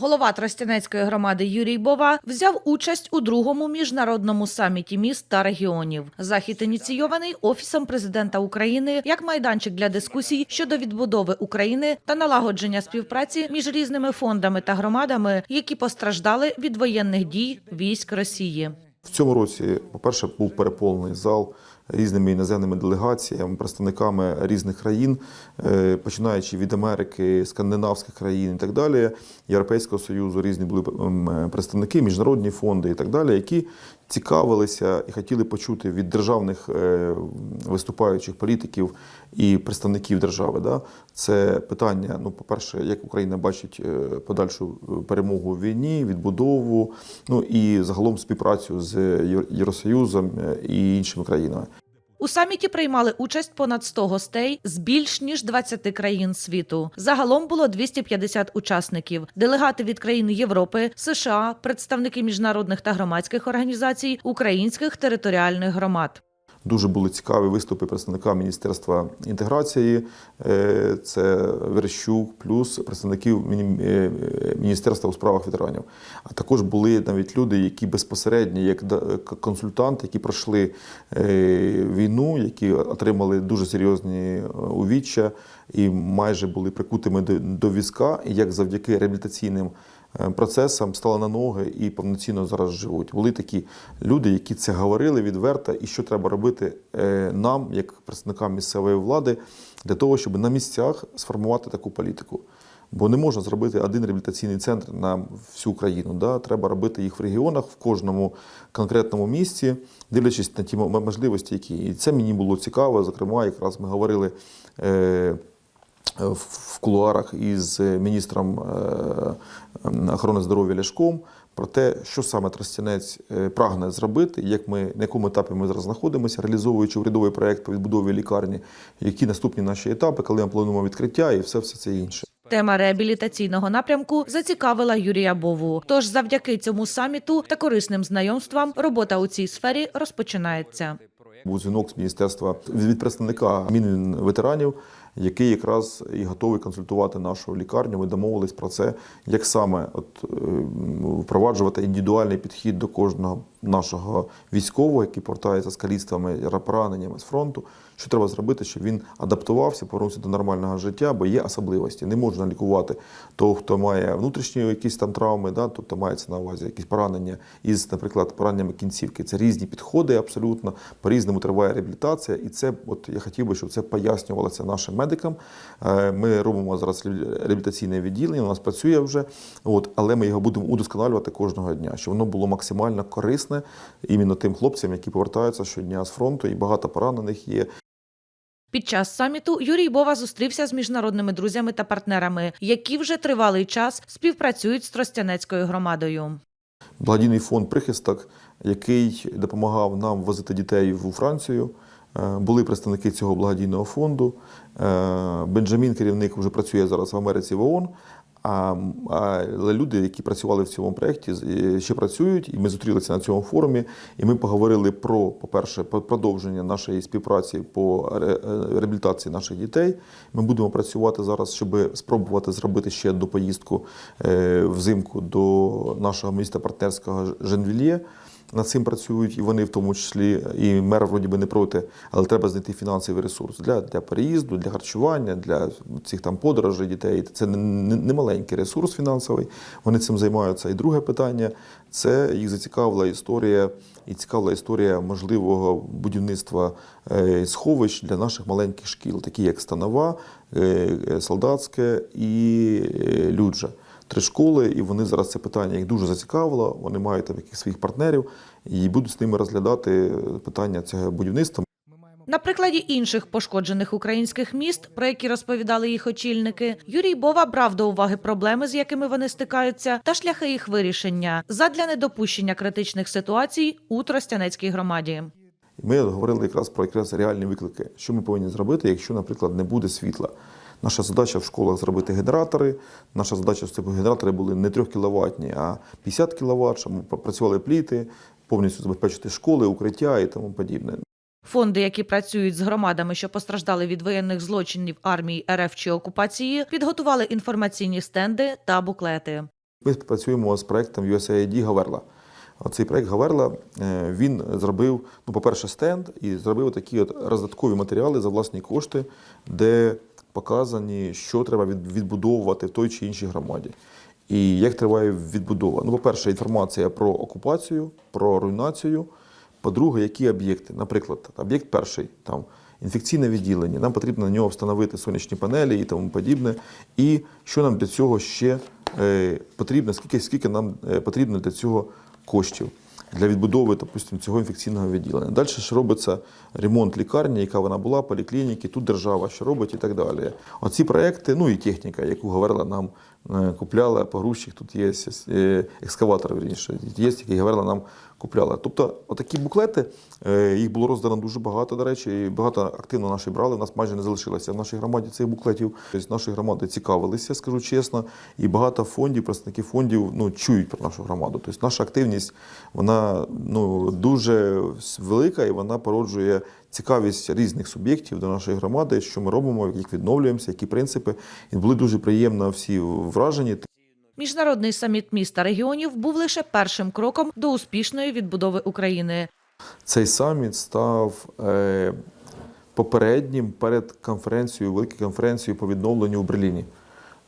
Голова Тростянецької громади Юрій Бова взяв участь у другому міжнародному саміті міст та регіонів. Захід ініційований офісом президента України як майданчик для дискусій щодо відбудови України та налагодження співпраці між різними фондами та громадами, які постраждали від воєнних дій військ Росії. В цьому році, по-перше, був переповнений зал різними іноземними делегаціями, представниками різних країн, е, починаючи від Америки, скандинавських країн і так далі, Європейського Союзу, різні були ем, представники, міжнародні фонди і так далі, які цікавилися і хотіли почути від державних е, виступаючих політиків і представників держави. Да? Це питання, ну, по-перше, як Україна бачить е, подальшу перемогу в війні, відбудову, ну і загалом співпрацю з Євросоюзом е, і іншими країнами. У саміті приймали участь понад 100 гостей з більш ніж 20 країн світу. Загалом було 250 учасників: делегати від країн Європи, США, представники міжнародних та громадських організацій, українських територіальних громад. Дуже були цікаві виступи представника Міністерства інтеграції, е, це Верещук, плюс представників е, Міністерства у справах ветеранів. А також були навіть люди, які безпосередньо, як консультанти, які пройшли е, війну, які отримали дуже серйозні е, увіччя і майже були прикутими до, візка, як завдяки реабілітаційним е, процесам стали на ноги і повноцінно зараз живуть. Були такі люди, які це говорили відверто, і що треба робити е, нам, як представникам місцевої влади, для того, щоб на місцях сформувати таку політику. Бо не можна зробити один реабілітаційний центр на всю країну. Да? Треба робити їх в регіонах, в кожному конкретному місці, дивлячись на ті можливості, які. І це мені було цікаво. Зокрема, якраз ми говорили. Е- в кулуарах із міністром е, охорони здоров'я Ляшком про те, що саме Тростянець е, прагне зробити, як ми на якому етапі ми зараз знаходимося, реалізовуючи урядовий проект по відбудові лікарні, які наступні наші етапи, коли ми плануємо відкриття і все, все це інше. Тема реабілітаційного напрямку зацікавила Юрія Бову. Тож, завдяки цьому саміту та корисним знайомствам, робота у цій сфері розпочинається. Був дзвінок з міністерства від представника Мінветеранів, який якраз і готовий консультувати нашу лікарню. Ми домовились про це, як саме от, е, впроваджувати індивідуальний підхід до кожного нашого військового, який повертається з каліцтвами, пораненнями з фронту. Що треба зробити, щоб він адаптувався, повернувся до нормального життя, бо є особливості. Не можна лікувати того, хто має внутрішні якісь там травми, да, тобто мається на увазі якісь поранення із, наприклад, пораненнями кінцівки. Це різні підходи абсолютно, по-різному триває реабілітація. І це, от я хотів би, щоб це пояснювалося нашим медикам. Е, Ми робимо зараз реабілітаційне відділення, у нас працює вже, от, але ми його будемо удосконалювати кожного дня, щоб воно було максимально корисне іменно тим хлопцям, які повертаються щодня з фронту, і багато поранених є. Під час саміту Юрій Бова зустрівся з міжнародними друзями та партнерами, які вже тривалий час співпрацюють з Тростянецькою громадою. благодійний фонд Прихисток, який допомагав нам возити дітей у Францію. Е, Були представники цього благодійного фонду. Е, Бенджамін, керівник, вже працює зараз в Америці в ООН. А, люди, які працювали в цьому проєкті, е, ще працюють, і ми зустрілися на цьому форумі. І ми поговорили про, по-перше, про продовження нашої співпраці по реабілітації наших дітей. Ми будемо працювати зараз, щоб спробувати зробити ще одну поїздку взимку до нашого міста партнерського Женвільє. Над цим працюють і вони в тому числі, і мер вроді би не проти, але треба знайти фінансовий ресурс для, для переїзду, для харчування, для цих там подорожей дітей. Це не, не, не маленький ресурс фінансовий. Вони цим займаються. І друге питання це їх зацікавила історія і цікавила історія можливого будівництва е, сховищ для наших маленьких шкіл, такі як Станова, е, е, Солдатське і Люджа три школи, і вони зараз це питання їх дуже зацікавило. Вони мають там якихось своїх партнерів і будуть з ними розглядати питання цього будівництва. На прикладі інших пошкоджених українських міст, про які розповідали їх очільники, Юрій Бова брав до уваги проблеми, з якими вони стикаються, та шляхи їх вирішення задля недопущення критичних ситуацій у Тростянецькій громаді. Ми говорили якраз про якраз реальні виклики, що ми повинні зробити, якщо, наприклад, не буде світла. Наша задача в школах зробити генератори. Наша задача, щоб генератори були не 3 кіловатні, а 50 кВт, щоб працювали пліти, повністю забезпечити школи, укриття і тому подібне. Фонди, які працюють з громадами, що постраждали від воєнних злочинів армії РФ чи окупації, підготували інформаційні стенди та буклети. Ми працюємо з проектом USAID Гаверла. Цей проект Гаверла він зробив, ну, по-перше, стенд і зробив такі от роздаткові матеріали за власні кошти, де показані, що треба відбудовувати в той чи іншій громаді. І як триває відбудова. Ну, по-перше, інформація про окупацію, про руйнацію. По-друге, які об'єкти. Наприклад, об'єкт перший там інфекційне відділення. Нам потрібно на нього встановити сонячні панелі і тому подібне. І що нам для цього ще е, потрібно, скільки, скільки нам е, потрібно для цього коштів для відбудови, допустим, цього інфекційного відділення. Далі ж робиться ремонт лікарні, яка вона була, поліклініки, тут держава що робить і так далі. Оці проекти, ну і техніка, яку говорила нам, е, купляла погрузчик, тут є е, екскаватор, вірніше, є, який говорила нам купляла. Тобто, отакі буклети, е, їх було роздано дуже багато, до речі, і багато активно наші брали. У нас майже не залишилося в нашій громаді цих буклетів. Тобто наші громади цікавилися, скажу чесно, і багато фондів, представники фондів ну, чують про нашу громаду. Тобто наша активність вона ну, дуже велика і вона породжує цікавість різних суб'єктів до нашої громади, що ми робимо, як відновлюємося, які принципи. І були дуже приємно всі вражені. Міжнародний саміт міст та регіонів був лише першим кроком до успішної відбудови України. Цей саміт став е, попереднім перед конференцією, великою конференцією по відновленню у Берліні.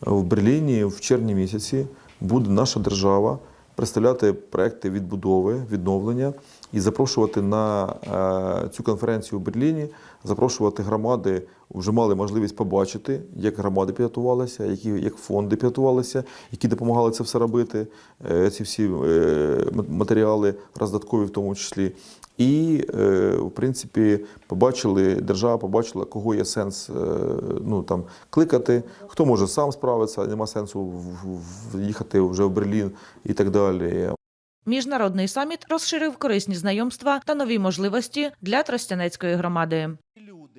В Берліні в червні місяці буде наша держава представляти проекти відбудови, відновлення і запрошувати на е, цю конференцію в Берліні, запрошувати громади. Вже мали можливість побачити, як громади підготувалися, які як фонди підготувалися, які допомагали це все робити, е, ці всі е, матеріали роздаткові в тому числі. І, е, в принципі, побачили, держава побачила, кого є сенс ну, там, кликати, хто може сам справитися, нема сенсу їхати вже в Берлін і так далі. Міжнародний саміт розширив корисні знайомства та нові можливості для Тростянецької громади.